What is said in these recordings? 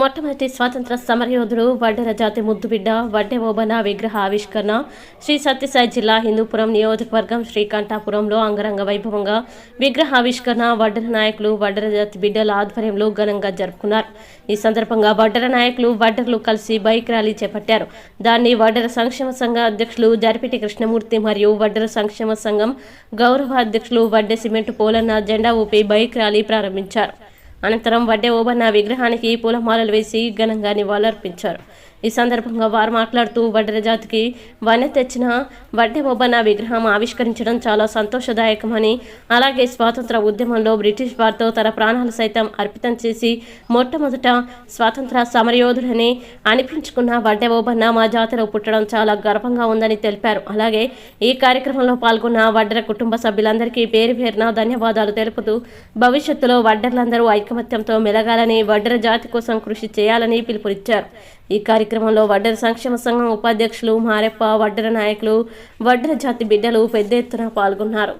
మొట్టమొదటి స్వాతంత్ర సమరయోధుడు వడ్డెర జాతి ముద్దుబిడ్డ వడ్డె ఓబన విగ్రహ ఆవిష్కరణ శ్రీ సత్యసాయి జిల్లా హిందూపురం నియోజకవర్గం శ్రీకంఠాపురంలో అంగరంగ వైభవంగా విగ్రహ ఆవిష్కరణ వడ్డెర నాయకులు వడ్డెర జాతి బిడ్డల ఆధ్వర్యంలో ఘనంగా జరుపుకున్నారు. ఈ సందర్భంగా వడ్డెర నాయకులు వడ్డెరలు కలిసి బైక్ ర్యాలీ చేపట్టారు. దాన్ని వడ్డెర సంక్షేమ సంఘ అధ్యక్షులు జరిపిటి కృష్ణమూర్తి మరియు వడ్డెర సంక్షేమ సంఘం గౌరవ అధ్యక్షులు వడ్డె సిమెంట్ పోలన్న జెండా ఊపి బైక్ ర్యాలీ ప్రారంభించారు. అనంతరం వడ్డే ఓబన్న విగ్రహానికి పూలమాలలు వేసి ఘనంగా నివాళులర్పించారు. ఈ సందర్భంగా వారు మాట్లాడుతూ వడ్రజాతికి జాతికి తెచ్చిన వడ్డే ఓబన్న విగ్రహం ఆవిష్కరించడం చాలా సంతోషదాయకమని అలాగే స్వాతంత్ర ఉద్యమంలో బ్రిటిష్ వారితో తన ప్రాణాలు సైతం అర్పితం చేసి మొట్టమొదట స్వాతంత్ర సమరయోధుడని అనిపించుకున్న వడ్డే బొబ్బన్న మా జాతిలో పుట్టడం చాలా గర్వంగా ఉందని తెలిపారు. అలాగే ఈ కార్యక్రమంలో పాల్గొన్న వడ్డర కుటుంబ సభ్యులందరికీ పేరు పేరున ధన్యవాదాలు తెలుపుతూ భవిష్యత్తులో వడ్డర్లందరూ ఐకమత్యంతో మెలగాలని వడ్డర జాతి కోసం కృషి చేయాలని పిలుపునిచ్చారు. ఈ కార్యక్రమంలో వడ్డెర సంక్షేమ సంఘం ఉపాధ్యక్షులు మారెప్ప వడ్డెర నాయకులు వడ్డెర జాతి బిడ్డలు పెద్ద ఎత్తున పాల్గొన్నారు.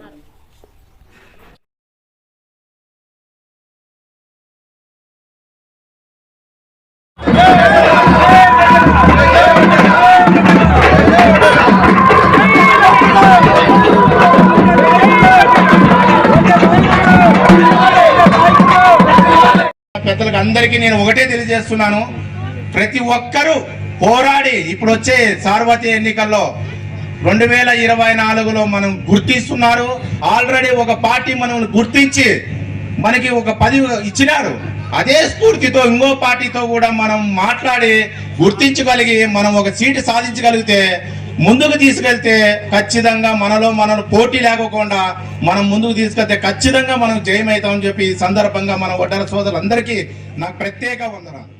పెద్దలకు అందరికీ నేను ఒకటే తెలియజేస్తున్నాను. ప్రతి ఒక్కరూ పోరాడి ఇప్పుడు వచ్చే సార్వత్రిక ఎన్నికల్లో రెండు వేల ఇరవై నాలుగులో మనం గుర్తిస్తున్నారు. ఆల్రెడీ ఒక పార్టీ మనం గుర్తించి మనకి ఒక పది ఇచ్చినారు. అదే స్ఫూర్తితో ఇంకో పార్టీతో కూడా మనం మాట్లాడి గుర్తించగలిగి మనం ఒక సీటు సాధించగలిగితే ముందుకు తీసుకెళ్తే ఖచ్చితంగా మనలో మనం పోటీ లేకోకుండా మనం ముందుకు తీసుకెళ్తే ఖచ్చితంగా మనం జయమవుతామని చెప్పి ఈ సందర్భంగా మన ఒడ్డర సోదరులందరికీ నాకు ప్రత్యేక వందనాలు.